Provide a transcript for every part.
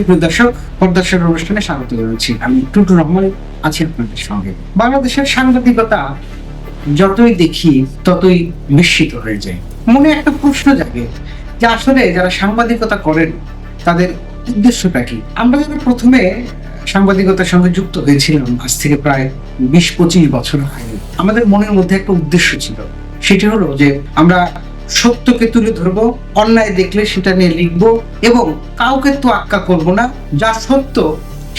সুপ্রিয় দর্শক অনুষ্ঠানে স্বাগত জানাচ্ছি। আমি টুটু রহমান আছি আপনাদের সঙ্গে। বাংলাদেশের সাংবাদিকতা যতই দেখি, ততই বিস্মিত হয়ে যায়। মনে একটা প্রশ্ন জাগে যে আসলে যারা সাংবাদিকতা করেন, তাদের উদ্দেশ্যটা কি? আমরা যারা প্রথমে সাংবাদিকতার সঙ্গে যুক্ত হয়েছিলাম, আজ থেকে প্রায় বিশ পঁচিশ বছর আগে, আমাদের মনের মধ্যে একটা উদ্দেশ্য ছিল। সেটি হলো যে আমরা সত্যকে তুলে ধরবো, অন্যায় দেখলে সেটা নিয়ে লিখব এবং কাউকে তো আক্কা করব না, যা সত্য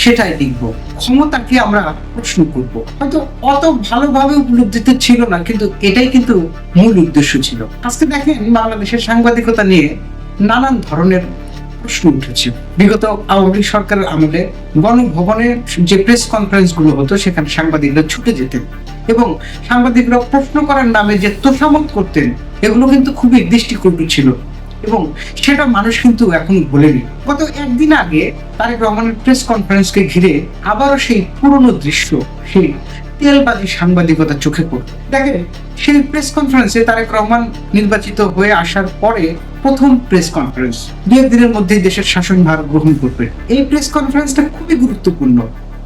সেটাই লিখব। ক্ষমতাকে আমরা প্রশ্ন করব। হয়তো অত ভালোভাবে উপলব্ধিতে ছিল না, কিন্তু এটাই কিন্তু মূল উদ্দেশ্য ছিল। আজকে দেখেন বাংলাদেশের সাংবাদিকতা নিয়ে নানান ধরনের প্রশ্ন উঠেছে। বিগত আওয়ামী লীগ সরকারের আমলে গণভবনের যে প্রেস কনফারেন্সগুলো হতো, সেখানে সাংবাদিকরা ছুটে যেতেন। এবং সাংবাদিকরা প্রশ্ন করার নামে যে তোষামত করতেন, এগুলো কিন্তু খুবই দৃষ্টিকটু ছিল। এবং সেটা মানুষ কিন্তু এখন ভোলেনি গত একদিন আগে তারেক রহমানের প্রেস কনফারেন্সকে ঘিরে আবারও সেই পুরনো দৃশ্য, সেই তেলবাজি সাংবাদিকতা চোখে পড়ল। দেখেন, সেই প্রেস কনফারেন্সে তারেক রহমান নির্বাচিত হয়ে আসার পরে প্রথম প্রেস কনফারেন্স। দু একদিনের মধ্যেই দেশের শাসনভার গ্রহণ করবে। এই প্রেস কনফারেন্সটা খুবই গুরুত্বপূর্ণ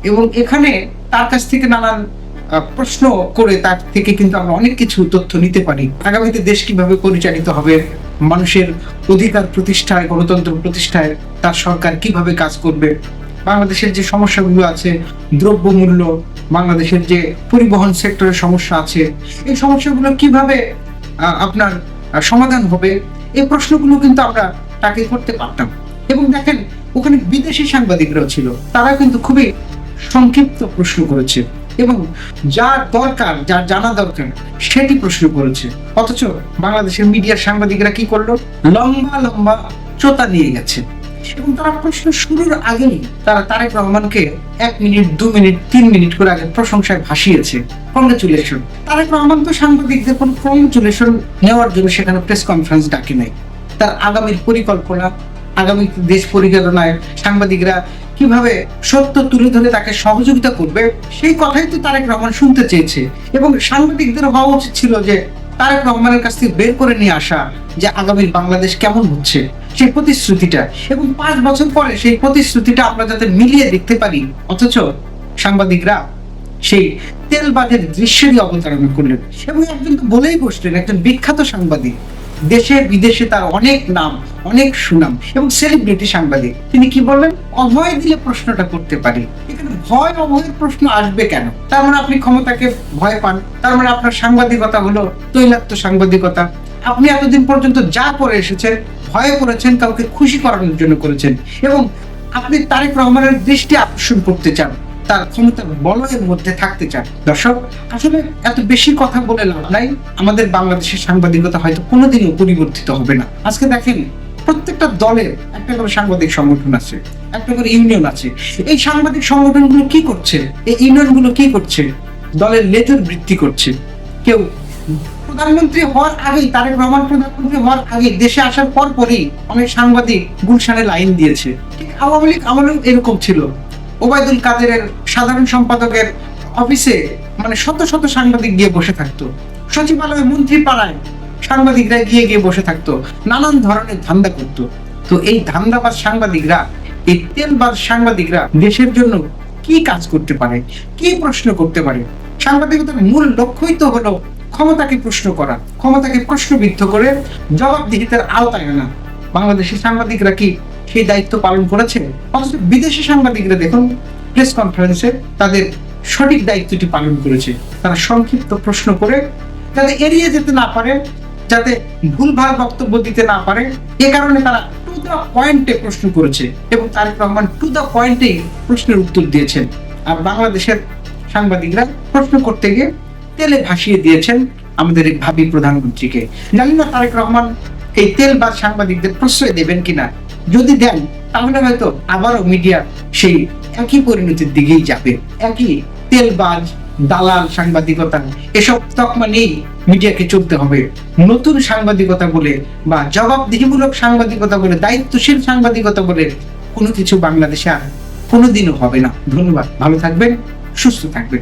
এবং এখানে তার কাছ থেকে নানান প্রশ্ন করে তার থেকে কিন্তু আমরা অনেক কিছু তথ্য নিতে পারি। আগামীতে দেশ কীভাবে পরিচালিত হবে, মানুষের অধিকার প্রতিষ্ঠায়, গণতন্ত্র প্রতিষ্ঠায়, তার সরকার কীভাবে কাজ করবে, বাংলাদেশের যে সমস্যাগুলো আছে, দ্রব্যমূল্য, বাংলাদেশের যে পরিবহন সেক্টরের সমস্যা আছে, এই সমস্যাগুলো কীভাবে আপনার সমাধান হবে, এই প্রশ্নগুলো কিন্তু আমরা তাকে করতে পারতাম। এবং দেখেন, ওখানে বিদেশি সাংবাদিকরাও ছিল তারা কিন্তু খুবই সংক্ষিপ্ত প্রশ্ন করেছে। এবং যার দরকার, যার জানা দরকার, সেটি প্রশ্ন করেছে। অথচ বাংলাদেশের মিডিয়ার সাংবাদিকরা কি করল? লম্বা লম্বা চোতা নিয়ে গেছে। এবং তারা প্রশ্ন শুরুর আগেই তারা তারেক রহমানকে এক মিনিট, দু মিনিট, তিন মিনিট করে আগে প্রশংসায় ভাসিয়েছে। কংগ্রেচুলেশন তারেক রহমান তো সাংবাদিকদের কোন কংগ্রেচুলেশন নেওয়ার জন্য সেখানে প্রেস কনফারেন্স ডাকে নাই। তার আগামীর পরিকল্পনা আগামী দেশ পরিচালনায় সাংবাদিকরা কীভাবে সত্য তুলে ধরে তাকে সহযোগিতা করবে, সেই কথাই তো তারেক রহমান শুনতে চেয়েছে। এবং সাংবাদিকদের হওয়া উচিত ছিল যে তারেক রহমানের কাছ থেকে বের করে নিয়ে আসা যে আগামীর বাংলাদেশ কেমন হচ্ছে, সেই প্রতিশ্রুতিটা। এবং পাঁচ বছর পরে সেই প্রতিশ্রুতিটা আমরা যাতে মিলিয়ে দেখতে পারি, অথচ সাংবাদিকরা সেই তেলবাগের দৃশ্যেরই অবতারণা করলেন। এবং একজন তো বলেই বসলেন, একজন বিখ্যাত সাংবাদিক, দেশে বিদেশে তার অনেক নাম অনেক সুনাম এবং সেলিব্রিটি সাংবাদিক। তিনি কি বললেন অভয় দিলে প্রশ্নটা করতে পারি। ভয়, অভয়ের প্রশ্ন আসবে কেন? তার মানে আপনি ক্ষমতাকে ভয় পান। তার মানে আপনার সাংবাদিকতা হলো তৈলাক্ত সাংবাদিকতা। আপনি এতদিন পর্যন্ত যা করে এসেছেন, ভয়ে করেছেন, কাউকে খুশি করানোর জন্য করেছেন। এবং আপনি তারেক রহমানের দৃষ্টি আকর্ষণ করতে চান, তার ক্ষমতার বলয়ের মধ্যে থাকতে চান। দর্শক, আসলে এত বেশি কথা বলে লাভ নাই। আমাদের বাংলাদেশের সাংবাদিকতা হয়তো কোনোদিনও পরিবর্তিত হবে না। আজকে দেখেন প্রত্যেকটা দলের একটা করে সাংবাদিক সংগঠন আছে একটা করে ইউনিয়ন আছে। এই সাংবাদিক সংগঠনগুলো কি করছে? এই ইউনিয়নগুলো কি করছে? দলের লেজুর বৃত্তি করছে। কেউ প্রধানমন্ত্রী হওয়ার আগেই তারেক রহমান প্রধানমন্ত্রী হওয়ার আগে দেশে আসার পর পরই অনেক সাংবাদিক গুলশানে লাইন দিয়েছে। ঠিক আওয়ামী লীগ আমলেও এরকম ছিল। ওবায়দুল কাদেরের সাধারণ সম্পাদকের অফিসে মানে শত শত সাংবাদিক গিয়ে বসে থাকতো। সচিবালয়ে মন্ত্রী পাড়ায় সাংবাদিকরা গিয়ে গিয়ে বসে থাকতো, নানান ধরনের ধান্দা করতো। তো এই ধান্দাবাজ সাংবাদিকরা, এই তেলবাজ সাংবাদিকরা দেশের জন্য কি কাজ করতে পারে, কি প্রশ্ন করতে পারে? সাংবাদিকতার মূল লক্ষ্যই তো হলো ক্ষমতাকে প্রশ্ন করা, ক্ষমতাকে প্রশ্নবিদ্ধ করে জবাবদিহিতার আওতায় আনা। বাংলাদেশের সাংবাদিকরা কি সেই দায়িত্ব পালন করেছে? অথচ বিদেশি সাংবাদিকরা দেখুন, প্রেস কনফারেন্সে তাদের সঠিক দায়িত্বটি পালন করেছে। তারা সংক্ষিপ্ত প্রশ্ন করে, যাতে এড়িয়ে যেতে না পারে যাতে ভুলভাল বক্তব্য দিতে না পারে। এ কারণে তারা টু দ্য পয়েন্টে প্রশ্ন করেছে এবং তারেক রহমান টু দ্য পয়েন্টেই প্রশ্নের উত্তর দিয়েছেন। আর বাংলাদেশের সাংবাদিকরা প্রশ্ন করতে গিয়ে তেলে ভাসিয়ে দিয়েছেন আমাদের এই ভাবি প্রধানমন্ত্রীকে। জানি না তারেক রহমান এই তেল বা সাংবাদিকদের প্রশ্রয় দেবেন কিনা। যদি দেন, তাহলে হয়তো আবারও মিডিয়া সেই একই পরিণতির দিকেই যাবে। একই তেলবাজ দালাল সাংবাদিকতা। এসব তকমা নেই মিডিয়াকে চলতে হবে। নতুন সাংবাদিকতা বলে বা জবাবদিহিমূলক সাংবাদিকতা বলে, দায়িত্বশীল সাংবাদিকতা বলে কোনো কিছু বাংলাদেশে আর কোনোদিনও হবে না। ধন্যবাদ। ভালো থাকবেন, সুস্থ থাকবেন।